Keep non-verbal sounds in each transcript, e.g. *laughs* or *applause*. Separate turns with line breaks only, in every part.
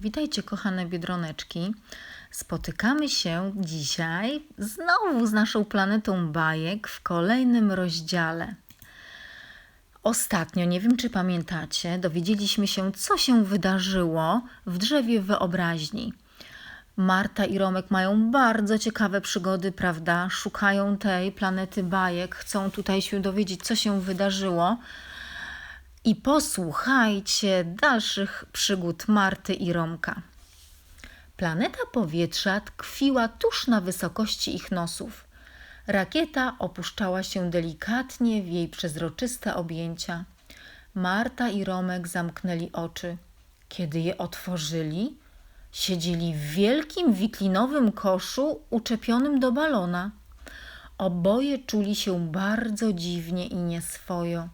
Witajcie, kochane biedroneczki. Spotykamy się dzisiaj znowu z naszą planetą bajek w kolejnym rozdziale. Ostatnio, nie wiem czy pamiętacie, dowiedzieliśmy się, co się wydarzyło w drzewie wyobraźni. Marta i Romek mają bardzo ciekawe przygody, prawda? Szukają tej planety bajek, chcą tutaj się dowiedzieć, co się wydarzyło. I posłuchajcie dalszych przygód Marty i Romka. Planeta powietrza tkwiła tuż na wysokości ich nosów. Rakieta opuszczała się delikatnie w jej przezroczyste objęcia. Marta i Romek zamknęli oczy. Kiedy je otworzyli, siedzieli w wielkim wiklinowym koszu uczepionym do balona. Oboje czuli się bardzo dziwnie i nieswojo.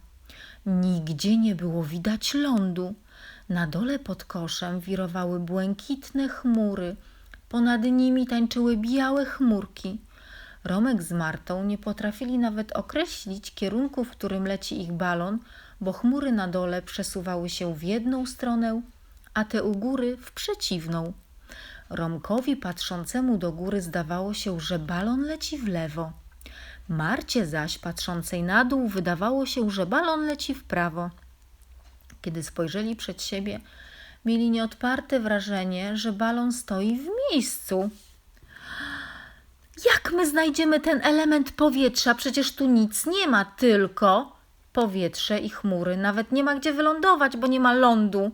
Nigdzie nie było widać lądu. Na dole pod koszem wirowały błękitne chmury. Ponad nimi tańczyły białe chmurki. Romek z Martą nie potrafili nawet określić kierunku, w którym leci ich balon, bo chmury na dole przesuwały się w jedną stronę, a te u góry w przeciwną. Romkowi patrzącemu do góry zdawało się, że balon leci w lewo. Marcie zaś, patrzącej na dół, wydawało się, że balon leci w prawo. Kiedy spojrzeli przed siebie, mieli nieodparte wrażenie, że balon stoi w miejscu. Jak my znajdziemy ten element powietrza? Przecież tu nic nie ma, tylko powietrze i chmury. Nawet nie ma gdzie wylądować, bo nie ma lądu,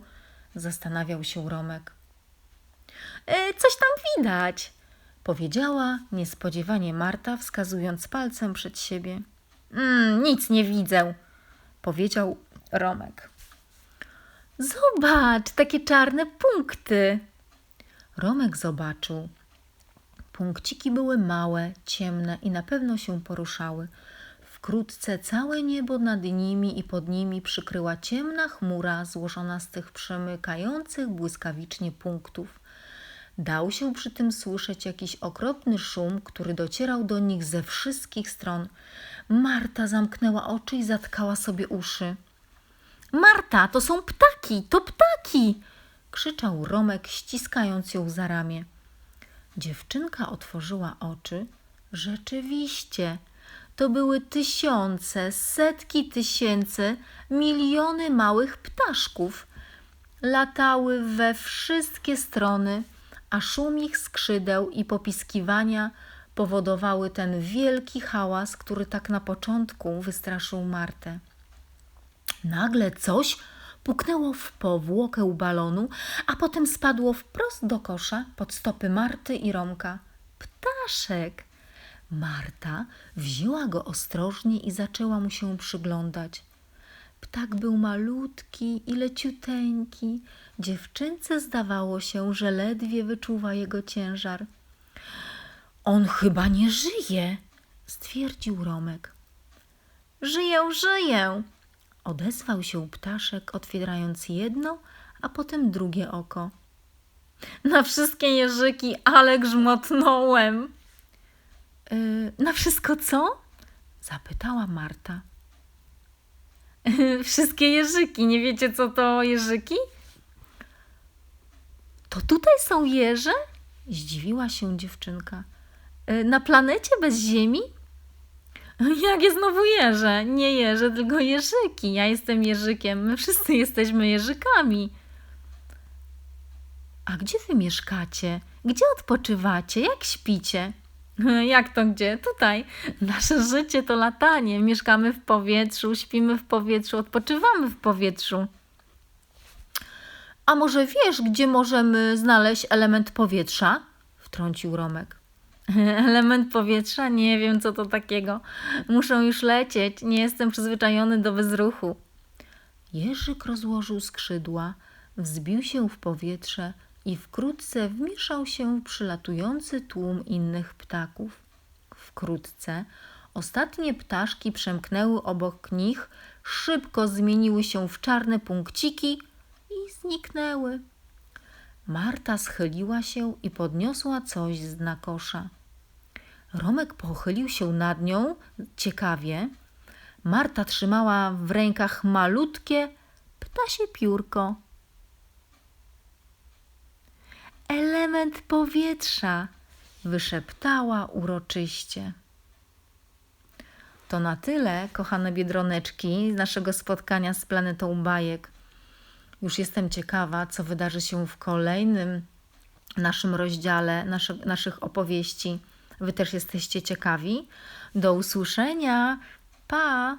zastanawiał się Romek. E, coś tam widać, powiedziała niespodziewanie Marta, wskazując palcem przed siebie. Mm, nic nie widzę, powiedział Romek. Zobacz, takie czarne punkty. Romek zobaczył. Punkciki były małe, ciemne i na pewno się poruszały. Wkrótce całe niebo nad nimi i pod nimi przykryła ciemna chmura złożona z tych przemykających błyskawicznie punktów. Dał się przy tym słyszeć jakiś okropny szum, który docierał do nich ze wszystkich stron. Marta zamknęła oczy i zatkała sobie uszy. Marta, to są ptaki, to ptaki! krzyczał Romek, ściskając ją za ramię. Dziewczynka otworzyła oczy. Rzeczywiście, to były tysiące, setki tysięcy, miliony małych ptaszków. Latały we wszystkie strony a szum ich skrzydeł i popiskiwania powodowały ten wielki hałas, który tak na początku wystraszył Martę. Nagle coś puknęło w powłokę balonu, a potem spadło wprost do kosza pod stopy Marty i Romka. Ptaszek! Marta wzięła go ostrożnie i zaczęła mu się przyglądać. Ptak był malutki i leciuteńki. Dziewczynce zdawało się, że ledwie wyczuwa jego ciężar. On chyba nie żyje, stwierdził Romek. Żyję, żyję, odezwał się ptaszek, otwierając jedno, a potem drugie oko. Na wszystkie jeżyki, ale grzmotnąłem. Yy, na wszystko co? zapytała Marta. *laughs* Wszystkie jeżyki. Nie wiecie, co to jeżyki? To tutaj są jeże? Zdziwiła się dziewczynka. E, na planecie bez ziemi? *laughs* Jakie znowu jeże? Nie jeże, tylko jeżyki. Ja jestem jeżykiem. My wszyscy jesteśmy jeżykami. A gdzie wy mieszkacie? Gdzie odpoczywacie? Jak śpicie? *laughs* Jak to gdzie? Tutaj. Nasze życie to latanie. Mieszkamy w powietrzu, śpimy w powietrzu, odpoczywamy w powietrzu. A może wiesz, gdzie możemy znaleźć element powietrza? Wtrącił Romek. *laughs* Element powietrza? Nie wiem, co to takiego. Muszę już lecieć. Nie jestem przyzwyczajony do bezruchu. Jerzyk rozłożył skrzydła, wzbił się w powietrze i wkrótce wmieszał się przylatujący tłum innych ptaków. Wkrótce ostatnie ptaszki przemknęły obok nich, szybko zmieniły się w czarne punkciki i zniknęły. Marta schyliła się i podniosła coś z dna kosza. Romek pochylił się nad nią ciekawie. Marta trzymała w rękach malutkie ptasie piórko. Element powietrza, wyszeptała uroczyście. To na tyle, kochane biedroneczki, z naszego spotkania z planetą bajek. Już jestem ciekawa, co wydarzy się w kolejnym naszym rozdziale nasze, naszych opowieści. Wy też jesteście ciekawi? Do usłyszenia. Pa!